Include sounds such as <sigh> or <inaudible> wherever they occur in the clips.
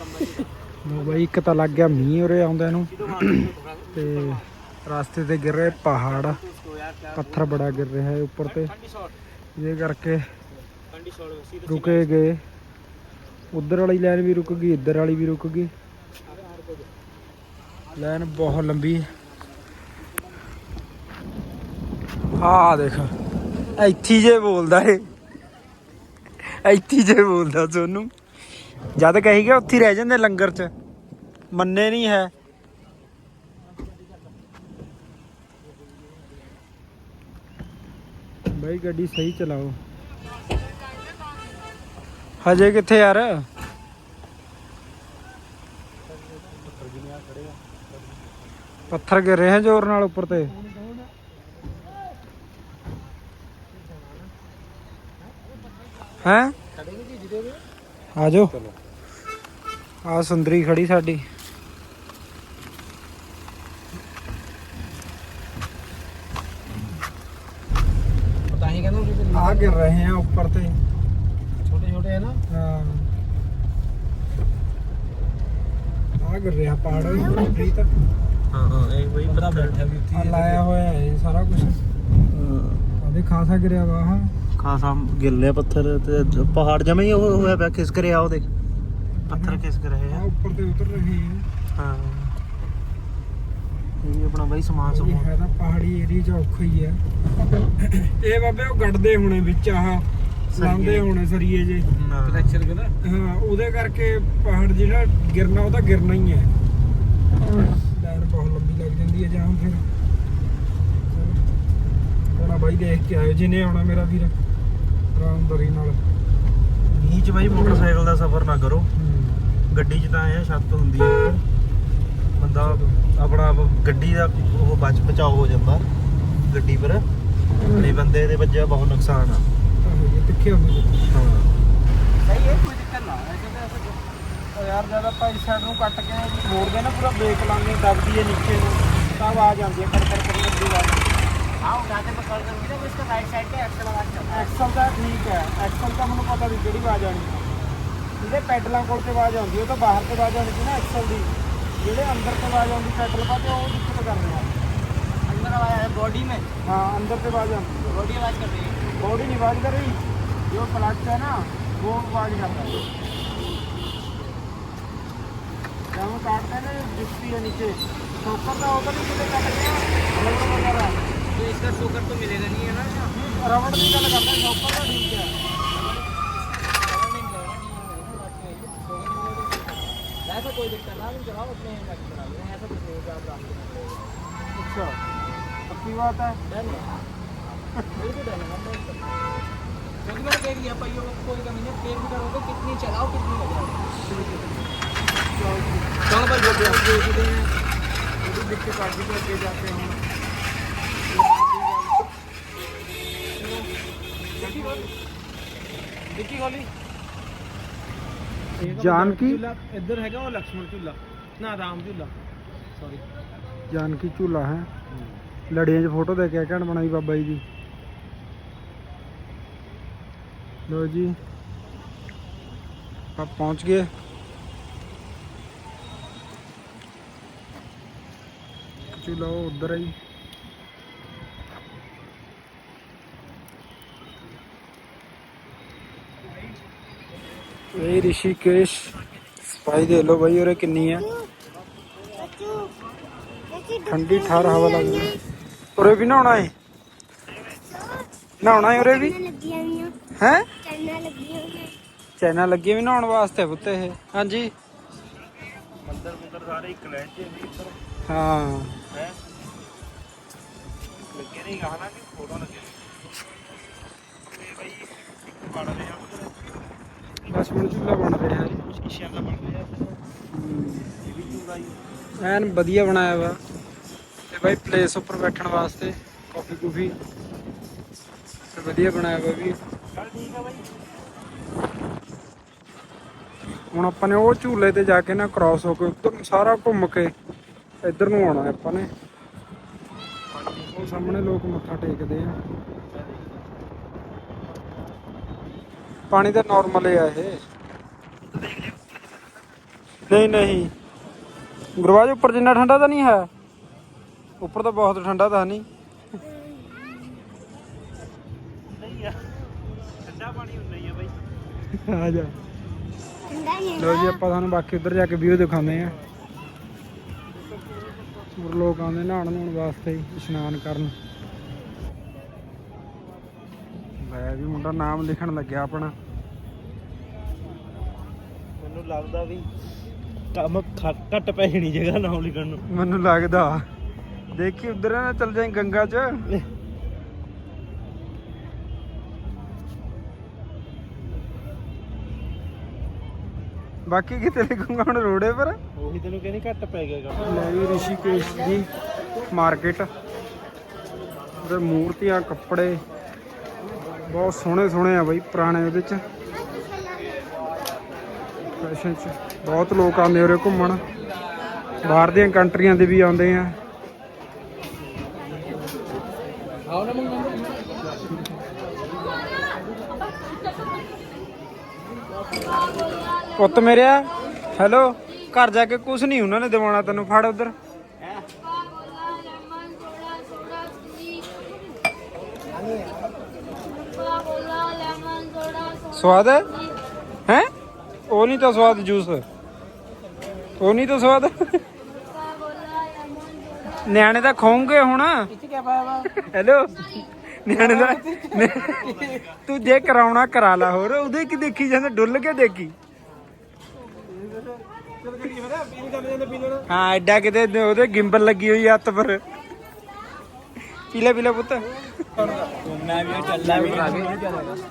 ਲੋ ਬਾਈ, ਇੱਕ ਤਾਂ ਲੱਗ ਗਿਆ ਮੀਂਹ ਉਰੇ ਆਉਂਦਾ ਨੂੰ। ਤੇ ਰਸਤੇ ਤੇ ਗਿਰ ਰਹੇ ਪਹਾੜ। ਪੱਥਰ ਬੜਾ ਗਿਰ ਰਿਹਾ ਹੈ ਉੱਪਰ ਤੇ। ਇਹ ਕਰਕੇ ਰੁਕੇ ਗਏ। ਉਧਰ ਵਾਲੀ ਲਾਈਨ ਵੀ ਰੁਕ ਗਈ, ਇੱਧਰ ਵਾਲੀ ਵੀ ਰੁਕ ਗਈ। ਲਾਈਨ ਬਹੁਤ ਲੰਬੀ। ਆ ਦੇਖ, ਇੱਥੀ ਜੇ ਬੋਲਦਾ ਏ ਇੱਥੀ ਜੇ ਬੋਲਦਾ ਸੋਨੂੰ। ਜਦ ਕਹੀ ਗਿਆ ਉੱਥੇ ਹੀ ਰਹਿ ਜਾਂਦੇ ਲੰਗਰ 'ਚ। ਮੰਨੇ ਨਹੀਂ ਹੈ। ਬਾਈ ਗੱਡੀ ਸਹੀ ਚਲਾਓ। ਹਜੇ ਕਿੱਥੇ ਯਾਰ? ਪੱਥਰ ਗਿਰ ਰਹੇ ਹੈ ਜ਼ੋਰ ਨਾਲ ਉੱਪਰ ਤੇ। ਹੈ? ਆ ਜਾਓ ਆ ਸੁੰਦਰੀ ਖੜੀ ਸਾਡੀ। ਪਤਾ ਹੀ ਕਹਿੰਦਾ ਆ ਗਿਰ ਰਹੇ ਆ ਉੱਪਰ ਤੇ। ਛੋਟੇ ਛੋਟੇ ਹੈ ਨਾ। ਹਾਂ। ਆ ਗਿਰ ਰਿਹਾ ਪਹਾੜ ਪ੍ਰੀਤ। ਹਾਂ ਹਾਂ ਇਹ ਬਈ ਪਤਾ ਬੈਠਾ ਵੀ ਆ ਲਾਇਆ ਹੋਇਆ ਹੈ। ਸਾਰਾ ਕੁਝ ਆਦੇ ਖਾਸਾ ਗਿਰਿਆ ਵਾ ਹਾਂ। ਖਾਸਾ ਗਿੱਲੇ ਪੱਥਰ ਤੇ ਪਹਾੜ ਜਮੇ ਹੀ ਉਹ ਹੋਇਆ ਪਿਆ ਖਿਸਕ ਰਿਹਾ ਉਹ ਦੇਖ। ਪੱਥਰ ਖਿਸਕ ਰਹੇ ਆ। ਆ ਉੱਪਰ ਤੇ ਉਤਰ ਰਹੇ ਹੈ ਹਾਂ। ਇਹ ਆਪਣਾ ਬਾਈ ਸਮਾਨ ਇਹ ਸਮੂਹ ਹੈ ਤਾਂ ਪਹਾੜੀ ਏਰੀਆ ਚ ਔਖਾ ਹੀ ਹੈ ਇਹ ਬਾਬੇ ਉਹ ਗੱਡਦੇ ਹੋਣੇ ਵਿੱਚ ਆਹ ਲਾਉਂਦੇ ਹੋਣੇ ਸਰੀਏ ਜੇ। ਫ੍ਰੈਕਚਰ ਕਹਿੰਦਾ ਹਾਂ ਉਹਦੇ ਕਰਕੇ ਪਹਾੜ ਜਿਹੜਾ ਗਿਰਨਾ ਉਹ ਤਾਂ ਗਿਰਨਾ ਹੀ ਹੈ ਲਾਈਨ ਬਹੁਤ ਲੰਬੀ ਲੱਗ ਜਾਂਦੀ ਹੈ ਜਾਂ ਫਿਰ। ਹੁਣ ਬਾਈ ਦੇਖ ਕੇ ਆਇਓ ਜਿਹਨੇ ਆਉਣਾ ਮੇਰਾ ਵੀਰ। ਆਰਾਮਦਾਰੀ ਨਾਲ। ਮੀਂਹ ਚ ਬਾਈ ਮੋਟਰਸਾਈਕਲ ਦਾ ਸਫ਼ਰ ਨਾ ਕਰੋ। ਗੱਡੀ 'ਚ ਤਾਂ ਐ ਛੱਤ ਹੁੰਦੀ ਹੈ ਬੰਦਾ ਆਪਣਾ ਆਪ ਗੱਡੀ ਦਾ ਉਹ ਬਚ ਬਚਾਓ ਹੋ ਜਾਂਦਾ ਗੱਡੀ ਪਰ। ਤੇ ਬੰਦੇ ਦੇ ਵੱਜਿਆ ਬਹੁਤ ਨੁਕਸਾਨ ਆ। ਤਿੱਖੇ ਹੁੰਦੇ ਨੇ। ਹਾਂ। ਸਹੀ ਹੈ ਕੋਈ ਦਿੱਕਤ ਨਾ ਤਾਂ ਐਸੇ ਉਹ ਯਾਰ ਜਦ ਆਪਾਂ ਇਸ ਸਾਈਡ ਨੂੰ ਕੱਟ ਕੇ ਮੋੜਦੇ ਨਾ ਪੂਰਾ ਬ੍ਰੇਕ ਲਾਉਂਦੇ ਦਬਦੀ ਹੈ ਨੀਚੇ ਨੂੰ ਤਾਂ ਆਵਾਜ਼ ਆਉਂਦੀ ਹੈ ਕਰ ਕਰ ਕਰ ਦੀ ਆਵਾਜ਼ हाँ उठाते पर कॉल करूँगी ना वो इसका राइट साइड पे एक्सल आवाज चलता है ਐਕਸਲ ਦਾ ਠੀਕ ਹੈ ਐਕਸਲ ਦਾ ਮੈਨੂੰ ਪਤਾ ਵੀ ਕਿਹੜੀ ਆਵਾਜ਼ ਆਣੀ ਇਹਦੇ ਪੈਡਲਾਂ ਕੋਲ ਤੇ ਆਵਾਜ਼ ਆਉਂਦੀ ਉਹ ਤਾਂ ਬਾਹਰ ਤੇ ਆਵਾਜ਼ ਆਉਣੀ ਸੀ ਨਾ ਐਕਸਲ ਦੀ ਜਿਹੜੇ ਅੰਦਰ ਤੇ ਆਵਾਜ਼ ਆਉਂਦੀ ਪੈਡਲ ਪਾ ਤੇ ਉਹ ਦਿੱਕਤ ਕਰਦੇ ਆ अंदर आवाज है बॉडी में ਹਾਂ ਅੰਦਰ ਤੇ ਆਵਾਜ਼ ਆਉਂਦੀ बॉडी आवाज कर रही है बॉडी नहीं आवाज कर रही जो क्लच है ना वो आवाज करता है जब हम काटते हैं ना दिखती है नीचे ठोकर का होगा नहीं कितने कट गया रबड़ वगैरह तो इसका शोकर तो मिलेगा नहीं है ना? रबड़ की गल करते हैं ठोकर का ठीक है। ऐसा कोई दिक्कत ना तुम चलाओ अपने ऐसा कुछ नहीं होगा। आप। अच्छा पक्की बात है। डन है। बिल्कुल डन है हम नहीं करते क्योंकि मैंने देख लिया पहियों में कोई कमी नहीं पेड़ भी करोगे कितनी चलाओ कितनी लगाओ चलो भाई जो भी आप देखते हैं। ਜਾਨਕੀ? ਇੱਧਰ ਹੈਗਾ ਉਹ ਲక్ష్మణ ਝੂਲਾ। ਨਾ ਰਾਮ ਝੂਲਾ। ਸੌਰੀ ਜਾਨਕੀ ਝੂਲਾ ਹੈ? ਲੜੀਆਂ 'ਚ ਫੋਟੋ ਦੇ ਕੇ ਘਣ ਬਣਾਈ ਬਾਬਾ ਜੀ ਦੀ। ਲੋ ਜੀ। ਆਪਾਂ ਪਹੁੰਚ ਗਏ। ਝੂਲਾ ਉਹ ਉੱਧਰ ਹੈ ਇਹ ਰਿਸ਼ੀਕੇਸ਼ ਸਫ਼ਾਈ ਦੇ ਲੋ ਬਾਈ, ਉਰੇ ਕਿੰਨੀ ਹੈ ਠੰਡੀ, ਠਾਰ ਹਵਾ ਲੱਗਦੀ ਹੈ। ਉਰੇ ਵੀ ਨਹਾਉਣਾ ਹੈ ਨਹਾਉਣਾ ਹੈ ਉਰੇ ਵੀ? ਹੈ? ਚੈਨਾ ਲੱਗੀ ਵੀ ਨਹਾਉਣ ਵਾਸਤੇ ਪੁੱਤ ਇਹ। ਹਾਂਜੀ? ਮੰਦਰ ਮੰਦਰ ਸਾਰੇ ਇੱਕ ਲੈਣ ਚ ਇੱਧਰ ਹਾਂ। ਲੱਗੇ ਨਹੀਂ ਗਾਣਾ ਕਿ ਫੋਟੋ ਲੱਗੇ ਤੇ ਬਈ ਇੱਕ ਬਣ ਰਿਹਾ ਬਸ ਹੁਣ ਝੂਲਾ ਬਣ ਰਿਹਾ ਹੈ। ਸ਼ੀਸ਼ਿਆਂ ਦਾ ਬਣ ਰਿਹਾ ਇਹ ਵੀ ਝੂਲਾ ਹੀ। ਐਨ ਵਧੀਆ ਬਣਾਇਆ ਵਾ। ਤੇ ਬਾਈ ਪਲੇਸ ਉੱਪਰ ਬੈਠਣ ਵਾਸਤੇ ਕਾਫੀ ਕੁਫੀ ਤੇ ਵਧੀਆ ਬਣਾਇਆ ਵਾ ਵੀ। ਚੱਲ ਠੀਕ ਆ ਬਾਈ ਹੁਣ ਆਪਾਂ ਨੇ ਉਹ ਝੂਲੇ ਤੇ ਜਾ ਕੇ ਨਾ ਕ੍ਰਾਸ ਹੋ ਕੇ ਉੱਧਰ ਨੂੰ ਸਾਰਾ ਘੁੰਮ ਕੇ ਇੱਧਰ ਨੂੰ ਆਉਣਾ ਹੈ ਆਪਾਂ ਨੇ। ਉਹ ਸਾਹਮਣੇ ਲੋਕ ਮੱਥਾ ਟੇਕਦੇ ਆ। ਪਾਣੀ ਤਾਂ ਨਾਰਮਲ ਹੀ ਆ ਇਹ। ਨਹੀਂ ਨਹੀਂ। ਗੁਰਵਾਜ ਉੱਪਰ ਜਿੰਨਾ ਠੰਡਾ ਤਾਂ ਨਹੀਂ ਹੈ? ਉੱਪਰ ਤਾਂ ਬਹੁਤ ਠੰਡਾ ਤਾਂ ਨਹੀਂ। ਆ। ਜਾ। ਲੋ ਜੀ ਆਪਾਂ ਤੁਹਾਨੂੰ ਬਾਕੀ ਉੱਧਰ ਜਾ ਕੇ ਵੀਡੀਓ ਦਿਖਾਉਂਦੇ ਆ ਹੋਰ ਲੋਕ ਆਉਂਦੇ ਨਹਾਉਣ ਨੂੰ ਵਾਸਤੇ ਇਸ਼ਨਾਨ ਕਰਨ। ਮੈਂ ਵੀ ਮੁੰਡਾ ਨਾਮ ਲਿਖਣ ਲੱਗਿਆ ਆਪਣਾ। ਮੈਨੂੰ ਲੱਗਦਾ ਵੀ ਕੰਮ ਘੱਟ ਪੈ ਜਣੀ ਜਗ੍ਹਾ ਨਾਮ ਲਿਖਣ ਨੂੰ। ਮੈਨੂੰ ਲੱਗਦਾ। ਦੇਖੀ ਉਧਰ ਨਾ ਚੱਲ ਜਾਈ ਗੰਗਾ 'ਚ। ਬਾਕੀ ਕਿਤੇ ਲਿਖੂੰਗਾ ਹੁਣ ਰੋੜੇ ਪਰ। ਉਹੀ ਤੈਨੂੰ ਕਹਿੰਦੀ ਘੱਟ ਪੈ ਗਿਆ ਕੰਮ। ਲੈ ਵੀ ਰਿਸ਼ੀਕੇਸ਼ ਦੀ ਮਾਰਕੀਟ। ਉਧਰ ਮੂਰਤੀਆਂ ਕੱਪੜੇ। ਬਹੁਤ ਸੋਹਣੇ ਸੋਹਣੇ ਆ ਬਾਈ, ਪੁਰਾਣੇ ਉਹਦੇ ਚ। ਫੈਸ਼ਨ ਚ। ਬਹੁਤ ਲੋਕ ਆਉਂਦੇ ਉਰੇ ਘੁੰਮਣ। ਬਾਹਰ ਦੀਆਂ ਕੰਟਰੀਆਂ ਦੇ ਵੀ ਆਉਂਦੇ ਆ। ਪੁੱਤ ਮੇਰਿਆ ਹੈਲੋ, ਘਰ ਜਾ ਕੇ ਕੁਝ ਨਹੀਂ ਉਹਨਾਂ ਨੇ ਦਿਵਾਉਣਾ ਤੈਨੂੰ। ਫੜ ਉਧਰ। ਸਵਾਦ ਹੈ? ਹੈ? ਉਹ ਨਹੀਂ ਤਾਂ ਸਵਾਦ ਜੂਸ। ਉਹ ਨਹੀਂ ਤਾਂ ਸਵਾਦ। ਨਿਆਣੇ ਦਾ ਖੋਂਗੇ ਹੁਣ। ਹੈਲੋ? ਨਿਆਣੇ ਦਾ ਤੂੰ ਜੇ ਕਰਾਉਣਾ ਕਰਾ ਲਾ ਹੋਰ। ਉਹਦੇ ਕੀ ਦੇਖੀ ਜਾਂਦਾ? ਡੁੱਲ ਕੇ ਦੇਖੀ। ਹਾਂ ਐਡਾ ਕਿਤੇ ਉਹਦੇ ਗਿੰਬਲ ਲੱਗੀ ਹੋਈ ਹੱਥ ਪਰ। पीला पीला पुता। तो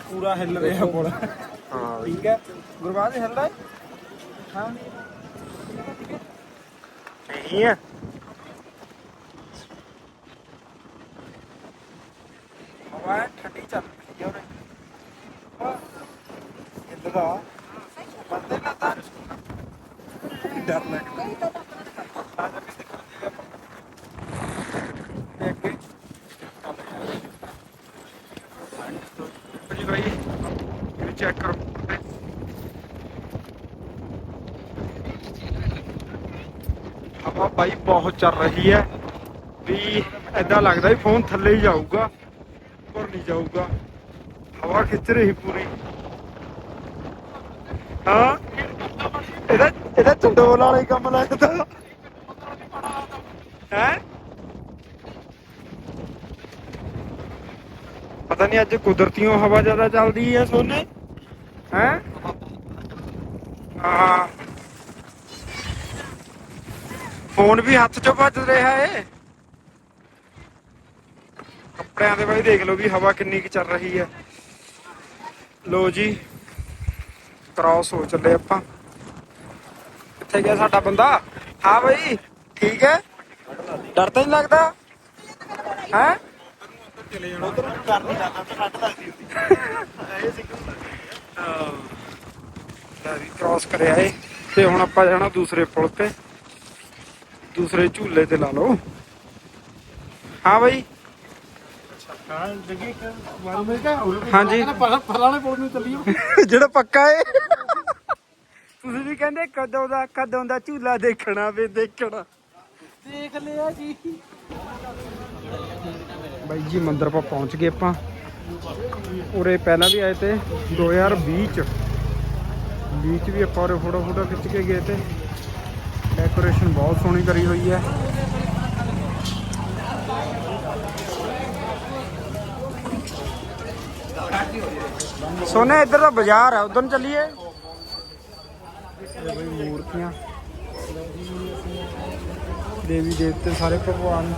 पूरा हिल रहा है पूरा ठीक है गुरबाज हिल रहा है? नहीं है। हवा ठंडी चल रही है बंदे ना डर है। ਬਹੁਤ ਚੱਲ ਰਹੀ ਹੈ। ਵੀ ਐਦਾਂ ਲੱਗਦਾ ਵੀ ਫੋਨ ਥੱਲੇ ਹੀ ਜਾਊਗਾ, ਉੱਪਰ ਨਹੀਂ ਜਾਊਗਾ। ਹਵਾ ਖਿੱਚ ਰਹੀ ਪੂਰੀ। ਹਾਂ? ਇਹਦਾ ਇਹਦਾ ਚੰਡੋਲ ਵਾਲਾ ਹੀ ਕੰਮ ਲੱਗਦਾ। ਹੈ? ਪਤਾ ਨਹੀਂ ਅੱਜ ਕੁਦਰਤੀਓ ਹਵਾ ਜ਼ਿਆਦਾ ਚੱਲਦੀ ਹੈ ਸੋਨੇ। ਹੈ? ਹਾਂ। ਫੋਨ ਵੀ ਹੱਥ ਚੋਂ ਭੱਜ ਰਿਹਾ ਏ। ਕੱਪੜਿਆਂ ਦੇ ਬਾਈ ਦੇਖ ਲਓ ਵੀ ਹਵਾ ਕਿੰਨੀ ਕੁ ਚੱਲ ਰਹੀ ਹੈ ਲੋ ਜੀ ਕ੍ਰਾਸ ਹੋ ਚੱਲੇ ਆਪਾਂ। ਕਿੱਥੇ ਗਿਆ ਸਾਡਾ ਬੰਦਾ? ਹਾਂ ਬਾਈ, ਠੀਕ ਹੈ? ਡਰ ਤਾਂ ਨਹੀਂ ਲੱਗਦਾ? ਹੈ? ਚਲੇ ਜਾਣਾ ਉਧਰ ਕਰ ਨਹੀਂ ਜਾਂਦਾ ਤਾਂ ਠੰਡ ਲੱਗਦੀ ਹੁੰਦੀ ਇਹ ਸਿੱਕਮ ਲੈ ਵੀ ਕ੍ਰਾਸ ਕਰਿਆ ਏ, ਤੇ ਹੁਣ ਆਪਾਂ ਜਾਣਾ ਦੂਸਰੇ ਪੁਲ ਤੇ। ਦੂਸਰੇ ਝੂਲੇ ਤੇ ਲਾ ਲਓ। ਹਾਂ ਬਾਈ। <laughs> ਜਿਹੜਾ ਪੱਕਾ ਏ। ਤੁਸੀਂ ਵੀ ਕਹਿੰਦੇ ਕਦੋਂ ਦਾ ਕਦੋਂ ਦਾ ਝੂਲਾ ਦੇਖਣਾ ਵੇ ਦੇਖਣਾ। ਦੇਖ ਲਿਆ ਜੀ। ਬਾਈ ਜੀ ਮੰਦਰ ਪਾ ਪਹੁੰਚ ਗਏ ਆਪਾਂ। ਉਰੇ ਪਹਿਲਾਂ ਵੀ ਆਏ ਤੇ 2020 ਚ। ਬੀਚ ਵੀ ਆਪਾਂ ਉਰੇ ਫੋਟੋ ਫੋਟੋ ਖਿੱਚ ਕੇ ਗਏ ਤੇ। ਡੈਕੋਰੇਸ਼ਨ ਬਹੁਤ ਸੋਹਣੀ ਕਰੀ ਹੋਈ ਹੈ ਸੋਨੇ ਇੱਧਰ ਦਾ ਬਾਜ਼ਾਰ ਹੈ ਉਧਰ ਨੂੰ ਚੱਲੀਏ ਇਹ ਬਈ ਮੂਰਤੀਆਂ ਦੇਵੀ ਦੇਵਤੇ ਸਾਰੇ ਭਗਵਾਨ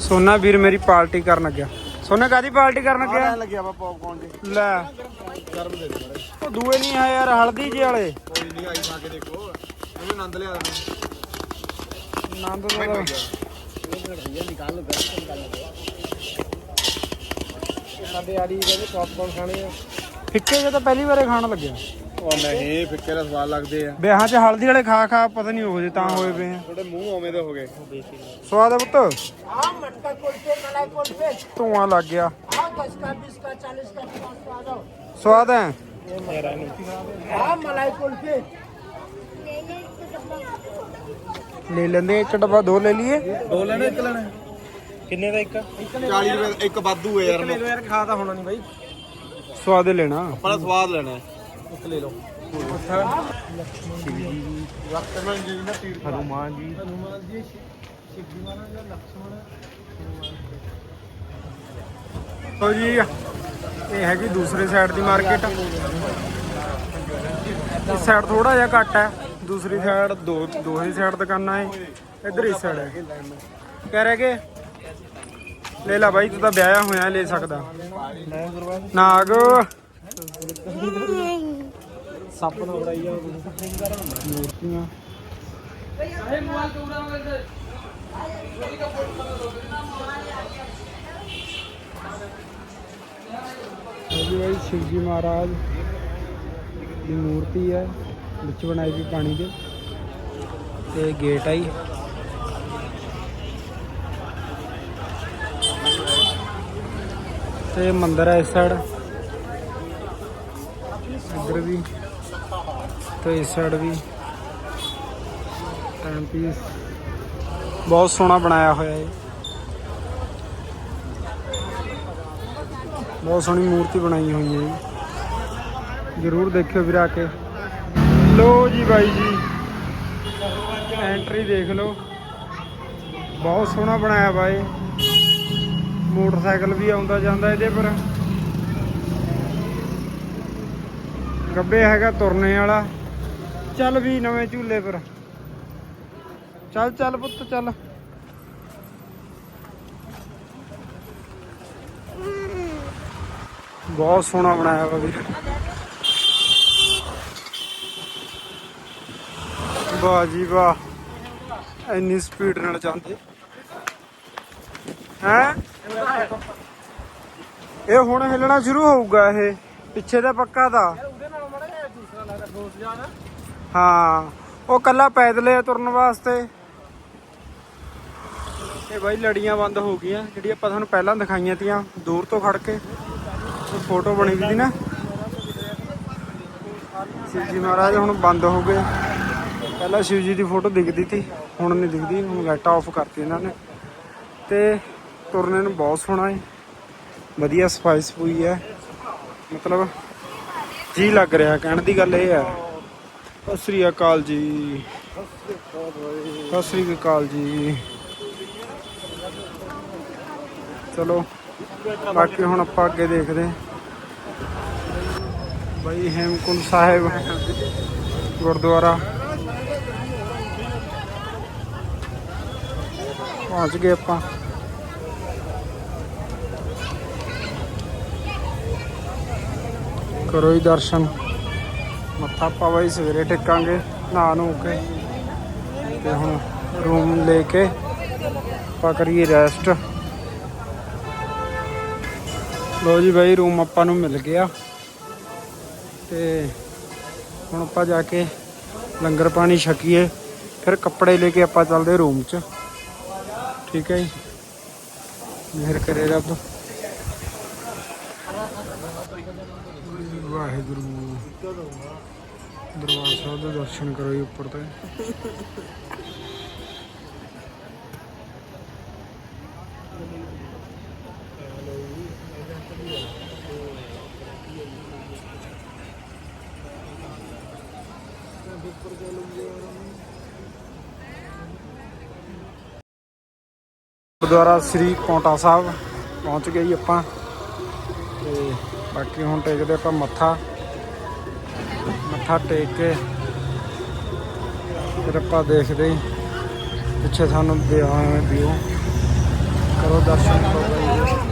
ਸੋਨਾ ਵੀਰ ਮੇਰੀ ਪਾਰਟੀ ਕਰਨ ਲੱਗਿਆ ਸੋਨਾ ਕਾਦੀ ਪਾਰਟੀ ਕਰਨ ਲੱਗਿਆ ਲੱਗਿਆ ਵਾ ਪੌਪਕੌਰਨ ਦੇ ਲੈ ਗਰਮ ਦੇ ਦੇ ਮਾੜੇ ਉਹ ਦੂਏ ਨਹੀਂ ਆ ਯਾਰ ਹਲਦੀ ਜੀ ਵਾਲੇ ਕੋਈ ਨਹੀਂ ਆਈ ਖਾ ਕੇ ਦੇਖੋ ਇਹਨੂੰ ਆਨੰਦ ਲਿਆ ਦੇਣਾ ਆਨੰਦ ਦਾ ਸਾਡੇ ਆੜੀ ਕਹਿੰਦੇ ਪੌਪਕੌਰਨ ਖਾਣੇ ਆ ਫਿੱਕੇ ਜੇ ਤਾਂ ਪਹਿਲੀ ਵਾਰੇ ਖਾਣ ਲੱਗਿਆ ਉਹ ਨਹੀਂ ਫਿੱਕੇ ਦਾ ਸਵਾਦ ਲੱਗਦੇ ਆ ਵਿਆਹਾਂ 'ਚ ਹਲਦੀ ਵਾਲੇ ਖਾ ਖਾ ਪਤਾ ਨਹੀਂ ਹੋ ਜੇ ਤਾਂ ਹੋਏ ਪਏ ਆ ਤੁਹਾਡੇ ਮੂੰਹ ਓਵੇਂ ਦੇ ਹੋ ਗਏ ਸਵਾਦ ਆ ਪੁੱਤ हाँ मटका कुल्फे मलाई कुल्फे ਧੂਆਂ ਲੱਗ ਗਿਆ हाँ दस का बीस का चालीस का पचास का आ जाओ ਸਵਾਦ ਹੈ हाँ मलाई कुल्फी ले ले तो डब्बा ਲੈ ਲੈਂਦੇ ਇੱਕ ਡੱਬਾ ਦੋ ਲੈ ਲਈਏ ਦੋ ਲੈਣਾ ਇੱਕ ਲੈਣਾ ਕਿੰਨੇ ਦਾ ਇੱਕ 40 ਰੁਪਏ ਇੱਕ ਵਾਧੂ ਹੈ ਯਾਰ ले लो यार खा था होना नहीं भाई ਸਵਾਦ ਹੀ ਲੈਣਾ ਬੜਾ ਸਵਾਦ ਲੈਣਾ एक ले लो ਹਨੂਮਾਨ ਜੀ हनुमान जी शिव जी महाराज लक्ष्मण ਲੋ ਜੀ ਇਹ ਹੈਗੀ ਦੂਸਰੇ ਸਾਈਡ ਦੀ ਮਾਰਕੀਟ ਇਸ ਸਾਈਡ ਥੋੜਾ ਜਿਹਾ ਘੱਟ ਹੈ, ਦੂਸਰੀ ਸਾਈਡ ਦੋ ਦੋਹੇ ਸਾਈਡ ਦੁਕਾਨਾਂ ਹੈ, ਇਧਰ ਇਸ ਸਾਈਡ ਹੈ। ਕਹਿ ਰਹੇ ਕਿ, ਲੈ ਲਾ ਬਾਈ, ਤੂੰ ਤਾਂ ਵਿਆਹਿਆ ਹੋਇਆ, ਲੈ ਸਕਦਾ। ਨਾਗ। ਵੀ ਬਾਈ ਸ਼ਿਵ ਜੀ ਮਹਾਰਾਜ ਦੀ ਮੂਰਤੀ ਹੈ, ਵਿੱਚ ਬਣਾਈ ਵੀ ਪਾਣੀ ਦੇ। ਤੇ ਗੇਟ ਆਈ। ਤੇ ਮੰਦਿਰ ਹੈ ਇਸ ਸਾਈਡ ਇੱਧਰ ਵੀ ਤੇ ਇਸ ਸਾਈਡ ਵੀ। ਟਾਈਮ ਪੀਸ ਬਹੁਤ ਸੋਹਣਾ ਬਣਾਇਆ ਹੋਇਆ ਹੈ ਬਹੁਤ ਸੋਹਣੀ ਮੂਰਤੀ ਬਣਾਈ ਹੋਈ ਹੈ ਜੀ। ਜਰੂਰ ਦੇਖਿਓ ਵੀਰ ਆ ਕੇ। ਲੋ ਜੀ ਬਾਈ ਜੀ ਐਂਟਰੀ ਦੇਖ ਲਓ। ਬਹੁਤ ਸੋਹਣਾ ਬਣਾਇਆ ਬਾਈ। ਮੋਟਰਸਾਈਕਲ ਵੀ ਆਉਂਦਾ ਜਾਂਦਾ ਇਹਦੇ ਪਰ। ਗੱਬੇ ਹੈਗਾ ਤੁਰਨੇ ਵਾਲਾ। ਚੱਲ ਵੀ ਨਵੇਂ ਝੂਲੇ ਪਰ। ਚੱਲ ਚੱਲ ਪੁੱਤ, ਚੱਲ। ਬਹੁਤ ਸੋਹਣਾ ਬਣਾਇਆ ਵਾ ਵੀਰ। ਵਾਹ ਜੀ ਵਾਹ, ਇੰਨੀ ਸਪੀਡ ਨਾਲ ਜਾਂਦੇ। ਹੈ? ਇਹ ਹੁਣ ਹਿੱਲਣਾ ਸ਼ੁਰੂ ਹੋਊਗਾ ਇਹ, ਪਿੱਛੇ ਦਾ ਪੱਕਾ ਦਾ। ਹਾਂ, ਉਹ ਕੱਲਾ ਪੈਦਲ ਹੈ ਤੁਰਨ ਵਾਸਤੇ। ਇਹ ਬਾਈ ਲੜੀਆਂ ਬੰਦ ਹੋ ਗਈਆਂ ਜਿਹੜੀ ਆਪਾਂ ਤੁਹਾਨੂੰ ਪਹਿਲਾਂ ਦਿਖਾਈਆਂ ਤੀਆਂ, ਦੂਰ ਤੋਂ ਖੜ ਕੇ। ਫੋਟੋ ਬਣੀ ਵੀ ਸੀ ਨਾ। ਸ਼ਿਵ ਜੀ ਮਹਾਰਾਜ ਹੁਣ ਬੰਦ ਹੋ ਗਏ। ਪਹਿਲਾਂ ਸ਼ਿਵ ਜੀ ਦੀ ਫੋਟੋ ਦਿਖਦੀ ਸੀ, ਹੁਣ ਨਹੀਂ ਦਿਖਦੀ, ਹੁਣ ਲਾਈਟਾਂ ਆਫ ਕਰਤੀ ਇਹਨਾਂ ਨੇ। ਤੇ ਤੁਰਨੇ ਨੂੰ ਬਹੁਤ ਸੋਹਣਾ ਹੈ ਵਧੀਆ ਸਫ਼ਾਈ ਸਫੂਈ ਹੈ। ਮਤਲਬ ਜੀ ਲੱਗ ਰਿਹਾ, ਕਹਿਣ ਦੀ ਗੱਲ ਇਹ ਹੈ। ਸਤਿ ਸ੍ਰੀ ਅਕਾਲ ਜੀ। ਸਤਿ ਸ੍ਰੀ ਅਕਾਲ ਜੀ। ਚਲੋ। ਬਾਕੀ ਹੁਣ ਆਪਾਂ ਅੱਗੇ ਦੇਖਦੇ ਹਾਂ। ਬਾਈ ਹੇਮਕੁੰਡ ਸਾਹਿਬ, ਗੁਰਦੁਆਰਾ। ਪਹੁੰਚ ਗਏ ਆਪਾਂ। ਕਰੋ ਹੀ ਦਰਸ਼ਨ। ਮੱਥਾ ਆਪਾਂ ਬਾਈ ਸਵੇਰੇ ਟੇਕਾਂਗੇ, ਨਹਾ ਨੂੰ ਕੇ। ਤੇ ਹੁਣ ਰੂਮ ਲੈ ਕੇ ਆਪਾਂ ਕਰੀਏ ਰੈਸਟ ਲੋ ਜੀ ਬਾਈ ਰੂਮ ਆਪਾਂ ਨੂੰ ਮਿਲ ਗਿਆ। ਤੇ ਹੁਣ ਆਪਾਂ ਜਾ ਕੇ ਲੰਗਰ ਪਾਣੀ ਛਕੀਏ, ਫਿਰ ਕੱਪੜੇ ਲੈ ਕੇ ਆਪਾਂ ਚੱਲਦੇ ਰੂਮ 'ਚ। ਠੀਕ ਹੈ ਜੀ। ਮਿਹਰ ਕਰੇ ਰੱਬ। ਵਾਹਿਗੁਰੂ। ਦਰਬਾਰ ਸਾਹਿਬ ਦੇ ਦਰਸ਼ਨ ਕਰੋ ਜੀ ਉੱਪਰ ਤੇ। ਗੁਰਦੁਆਰਾ ਸ੍ਰੀ ਕੌਂਟਾ ਸਾਹਿਬ ਪਹੁੰਚ ਗਏ ਜੀ ਆਪਾਂ ਤੇ ਬਾਕੀ ਹੁਣ ਟੇਕਦੇ ਆਪਾਂ ਮੱਥਾ ਮੱਥਾ ਟੇਕ ਕੇ ਫਿਰ ਆਪਾਂ ਦੇਖਦੇ ਪਿੱਛੇ ਸਾਨੂੰ ਦਿਆ ਵਿਊ ਕਰੋ ਦਰਸ਼ਨ ਕਰੋ